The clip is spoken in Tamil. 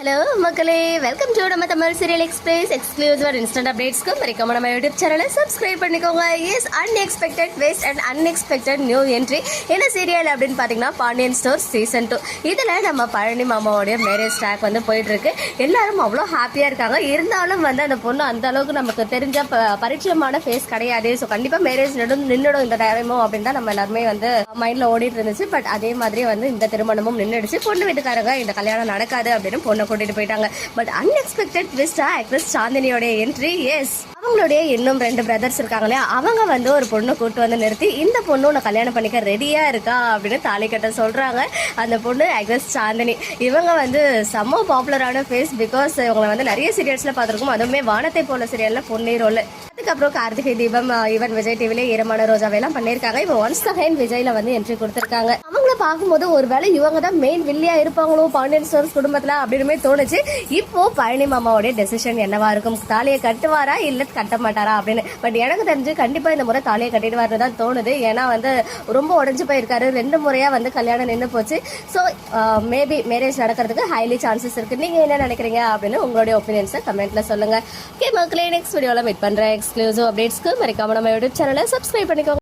ஹலோ மக்களே. வெல்கம் டு நம்ம Tamil serial express exclusive instant அப்டேட்ஸ்க்கு மறக்காம நம்ம யூடியூப் சேனலை சப்ஸ்கிரைப் பண்ணிக்கோங்க. Yes unexpected waste and unexpected new entry என்ன சீரியல் அப்படின்னு பார்த்தீங்கன்னா பாண்டியன் ஸ்டோர் சீசன் டூ இதில் நம்ம பழனி மாமாவோடைய மேரேஜ் ஸ்டாக் வந்து போயிட்டுருக்கு. எல்லாரும் அவ்வளோ ஹாப்பியாக இருக்காங்க. இருந்தாலும் வந்து அந்த பொண்ணு அந்த அளவுக்கு நமக்கு தெரிஞ்ச ப- பரிச்சயமான ஃபேஸ் கிடையாது. ஸோ கண்டிப்பாக மேரேஜ் நடும் நின்றுடும் இந்த டைமோ அப்படின்னு தான் நம்ம எல்லாருமே வந்து மைண்டில் ஓடிட்டு இருந்துச்சு. பட் அதே மாதிரி வந்து இந்த திருமணமும் நின்றுடுச்சு பொண்ணு வீட்டுக்காரங்க இந்த கல்யாணம் நடக்காது அப்படின்னு பொண்ணு கூட்டிட்டு போயிட்டாங்க. பட் அன்எக்ஸ்பெக்டட் ட்விஸ்டா ஆக்ட்ரஸ் சாந்தினியோட என்ட்ரி எஸ் அவங்களுடைய இன்னும் ரெண்டு பிரதர்ஸ் இருக்காங்க இல்லையா? அவங்க வந்து ஒரு பொண்ணை கூட்டு வந்து நிறுத்தி இந்த பொண்ணு உன்னை கல்யாணம் பண்ணிக்க ரெடியா இருக்கா? அப்படின்னு தாலி கட்ட சொல்றாங்க. அந்த பொண்ணு ஆக்ட்ரஸ் சாந்தினி. இவங்க வந்து செம்ம பாப்புலரான ஃபேஸ் பிகாஸ் இவங்களை வந்து நிறைய சீரியல்ஸ்ல பார்த்துருக்கோம். அதுவுமே வானத்தை போல சீரியல்ல பொன்னி ரோல். அதுக்கப்புறம் கார்த்திகை தீபம் ஈவன் விஜய் டிவிலே ஈரமான ரோஜாவை எல்லாம் பண்ணியிருக்காங்க. இப்போ ஒன்ஸ் அகைன் விஜய்ல வந்து என்ட்ரி கொடுத்துருக்காங்க. அவங்கள பார்க்கும்போது ஒருவேளை இவங்க தான் மெயின் வில்லியா இருப்பாங்களோ பாண்டியன் ஸ்டோர்ஸ் குடும்பத்துல அப்படின்னு தோணுச்சு. இப்போ பழனி மாமாவுடைய டெசிஷன் என்னவா இருக்கும்? தாலியை கட்டுவாரா இல்ல கட்ட மாட்டாரா அப்படின்னு? பட் எனக்கு தெரிஞ்சு கண்டிப்பா இந்த முறை தாலியை கட்டிடுவாரு தான் தோணுது. ஏன்னா வந்து ரொம்ப உடஞ்சு போயிருக்காரு. ரெண்டு முறையா வந்து கல்யாணம் நின்று போச்சு. ஸோ மேபி மேரேஜ் நடக்கிறதுக்கு ஹைலி சான்சஸ் இருக்கு. நீங்க என்ன நினைக்கிறீங்க அப்படின்னு உங்களுடைய ஒப்பீனியன்ஸை கமெண்ட்ல சொல்லுங்க. ஓகே மக்களே நெக்ஸ்ட் வீடியோல மீட் பண்றேன் எக்ஸ்க்ளூசிவ் அப்டேட்ஸ்க்கு மறக்காம நம்ம யூடியூப் சேனலை சப்ஸ்கிரைப் பண்ணிக்கோங்க.